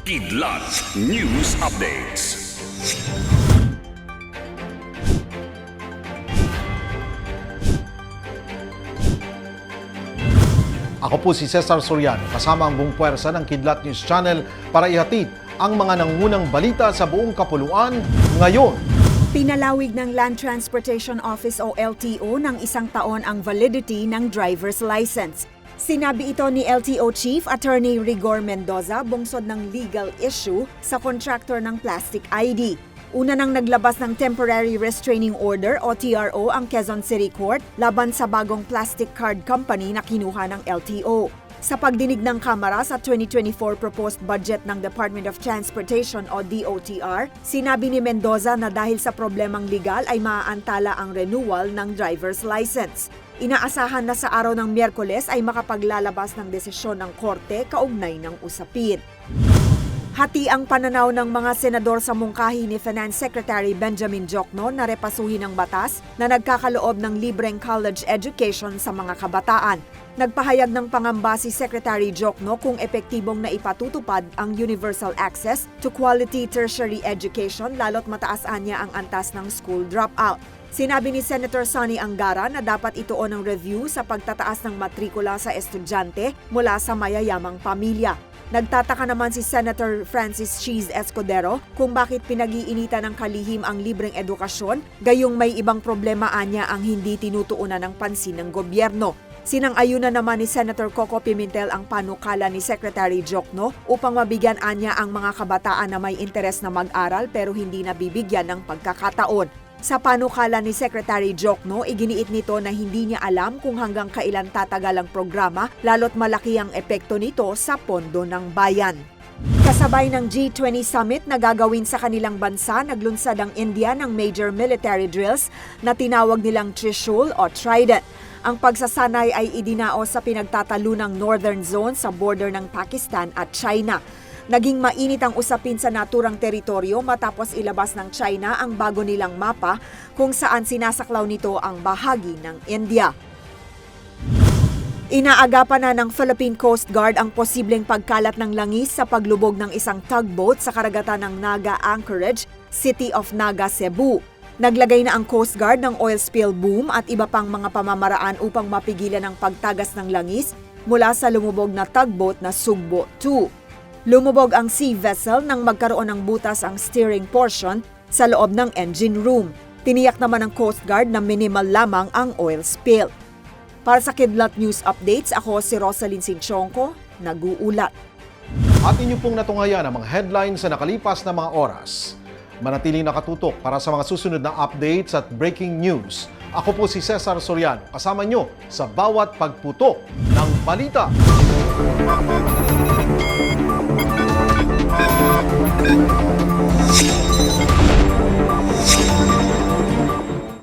Kidlat News Updates. Ako po si Cesar Soriano, kasama ang buong puwersa ng Kidlat News Channel para ihatid ang mga nangunang balita sa buong kapuluan ngayon. Pinalawig ng Land Transportation Office o LTO ng isang taon ang validity ng driver's license. Sinabi ito ni LTO Chief Attorney Rigor Mendoza bungsod ng legal issue sa contractor ng plastic ID. Una nang naglabas ng Temporary Restraining Order o TRO ang Quezon City Court laban sa bagong plastic card company na kinuha ng LTO. Sa pagdinig ng Kamara sa 2024 proposed budget ng Department of Transportation o DOTR, sinabi ni Mendoza na dahil sa problemang legal ay maaantala ang renewal ng driver's license. Inaasahan na sa araw ng Miyerkules ay makapaglalabas ng desisyon ng korte kaugnay ng usapin. Hati ang pananaw ng mga senador sa mungkahi ni Finance Secretary Benjamin Jokno na repasuhin ang batas na nagkakaloob ng libreng college education sa mga kabataan. Nagpahayag ng pangamba si Secretary Jokno kung epektibong na ipatutupad ang universal access to quality tertiary education lalo't mataasaan niya ang antas ng school dropout. Sinabi ni Senator Sonny Angara na dapat ituon ng review sa pagtataas ng matrikula sa estudyante mula sa mayayamang pamilya. Nagtataka naman si Senator Francis Cheese Escudero kung bakit pinag-iinitan ng kalihim ang libreng edukasyon, gayong may ibang problema anya ang hindi tinutuunan ng pansin ng gobyerno. Sinang-ayunan naman ni Senator Coco Pimentel ang panukala ni Secretary Jokno upang mabigyan anya ang mga kabataan na may interes na mag-aral pero hindi nabibigyan ng pagkakataon. Sa panukala ni Secretary Jokno, iginiit nito na hindi niya alam kung hanggang kailan tatagal ang programa lalo't malaki ang epekto nito sa pondo ng bayan. Kasabay ng G20 summit na gagawin sa kanilang bansa, naglunsad ang India ng major military drills na tinawag nilang Trishul o Trident. Ang pagsasanay ay idinao sa pinagtatalunang northern zone sa border ng Pakistan at China. Naging mainit ang usapin sa naturang teritoryo matapos ilabas ng China ang bago nilang mapa kung saan sinasaklaw nito ang bahagi ng India. Inaagapan na ng Philippine Coast Guard ang posibleng pagkalat ng langis sa paglubog ng isang tugboat sa karagatan ng Naga Anchorage, City of Naga, Cebu. Naglagay na ang Coast Guard ng oil spill boom at iba pang mga pamamaraan upang mapigilan ang pagtagas ng langis mula sa lumubog na tugboat na Sugbo 2. Lumubog ang sea vessel nang magkaroon ng butas ang steering portion sa loob ng engine room. Tiniyak naman ng Coast Guard na minimal lamang ang oil spill. Para sa Kidlat News Updates, ako si Rosalyn Sinchonko, nag-uulat. At inyo pong natungayan ang mga headlines sa nakalipas na mga oras. Manatiling nakatutok para sa mga susunod na updates at breaking news. Ako po si Cesar Soriano, kasama nyo sa bawat pagputok ng balita.